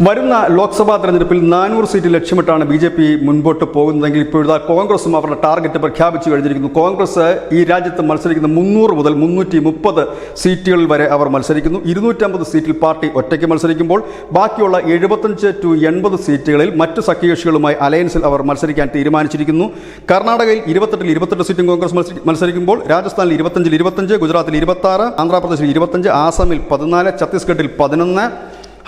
വരുന്ന ലോക്സഭാ തെരഞ്ഞെടുപ്പിൽ നാനൂറ് സീറ്റ് ലക്ഷ്യമിട്ടാണ് ബി ജെ പി മുൻപോട്ട് പോകുന്നതെങ്കിൽ ഇപ്പോഴത്തെ കോൺഗ്രസും അവരുടെ ടാർഗറ്റ് പ്രഖ്യാപിച്ചു കഴിഞ്ഞിരിക്കുന്നു. കോൺഗ്രസ് ഈ രാജ്യത്ത് മത്സരിക്കുന്ന മുന്നൂറ് മുതൽ മുന്നൂറ്റി മുപ്പത് സീറ്റുകളിൽ വരെ അവർ മത്സരിക്കുന്നു. ഇരുന്നൂറ്റമ്പത് സീറ്റിൽ പാർട്ടി ഒറ്റയ്ക്ക് മത്സരിക്കുമ്പോൾ ബാക്കിയുള്ള എഴുപത്തഞ്ച് ടു എൺപത് സീറ്റുകളിൽ മറ്റ് സഖ്യകക്ഷികളുമായി അലയൻസിൽ അവർ മത്സരിക്കാൻ തീരുമാനിച്ചിരിക്കുന്നു. കർണാടകയിൽ ഇരുപത്തെട്ടിൽ ഇരുപത്തെട്ട് സീറ്റും കോൺഗ്രസ് മത്സരിക്കുമ്പോൾ രാജസ്ഥാനിൽ ഇരുപത്തഞ്ചിൽ ഇരുപത്തഞ്ച് ഗുജറാത്തിൽ ഇരുപത്തി ആറ് ആന്ധ്രാപ്രദേശിൽ ഇരുപത്തഞ്ച് ആസാമിൽ പതിനാല് ഛത്തീസ്ഗഡിൽ പതിനൊന്ന്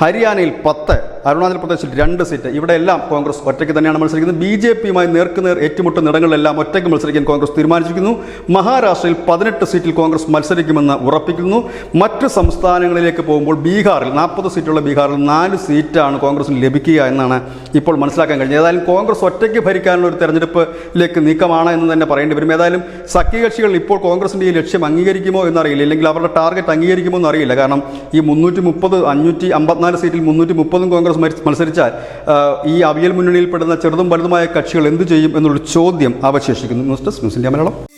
ഹരിയാനയിൽ പത്ത് അരുണാചൽ പ്രദേശിൽ രണ്ട് സീറ്റ്. ഇവിടെ എല്ലാം കോൺഗ്രസ് ഒറ്റയ്ക്ക് തന്നെയാണ് മത്സരിക്കുന്നത്. ബി ജെ പിയുമായി നേർക്കുനേർ ഏറ്റുമുട്ടുന്ന ഇടങ്ങളിലെല്ലാം ഒറ്റയ്ക്ക് മത്സരിക്കാൻ കോൺഗ്രസ് തീരുമാനിച്ചിരിക്കുന്നു. മഹാരാഷ്ട്രയിൽ പതിനെട്ട് സീറ്റിൽ കോൺഗ്രസ് മത്സരിക്കുമെന്ന് ഉറപ്പിക്കുന്നു. മറ്റ് സംസ്ഥാനങ്ങളിലേക്ക് പോകുമ്പോൾ ബീഹാറിൽ നാൽപ്പത് സീറ്റുള്ള ബീഹാറിൽ നാല് സീറ്റാണ് കോൺഗ്രസിന് ലഭിക്കുക എന്നാണ് ഇപ്പോൾ മനസ്സിലാക്കാൻ കഴിഞ്ഞത്. ഏതായാലും കോൺഗ്രസ് ഒറ്റയ്ക്ക് ഭരിക്കാനുള്ള ഒരു തെരഞ്ഞെടുപ്പിലേക്ക് നീക്കമാണ് എന്ന് തന്നെ പറയേണ്ടി വരും. ഏതായാലും സഖ്യകക്ഷികൾ ഇപ്പോൾ കോൺഗ്രസിന്റെ ഈ ലക്ഷ്യം അംഗീകരിക്കുമോ എന്നറിയില്ല. അല്ലെങ്കിൽ അവരുടെ ടാർഗറ്റ് അംഗീകരിക്കുമോ എന്നറിയില്ല. കാരണം ഈ മുന്നൂറ്റി മുപ്പത് അഞ്ഞൂറ്റി അമ്പത്തിനാല് സീറ്റിൽ മുന്നൂറ്റി മുപ്പതും കോൺഗ്രസ് മത്സ- മത്സരിച്ചാൽ ഈ അവിയൽ മുന്നണിയിൽപ്പെടുന്ന ചെറുതും വലുതുമായ കക്ഷികൾ എന്ത് ചെയ്യും എന്നുള്ളൊരു ചോദ്യം അവശേഷിക്കുന്നു. News desk news India Malayalam.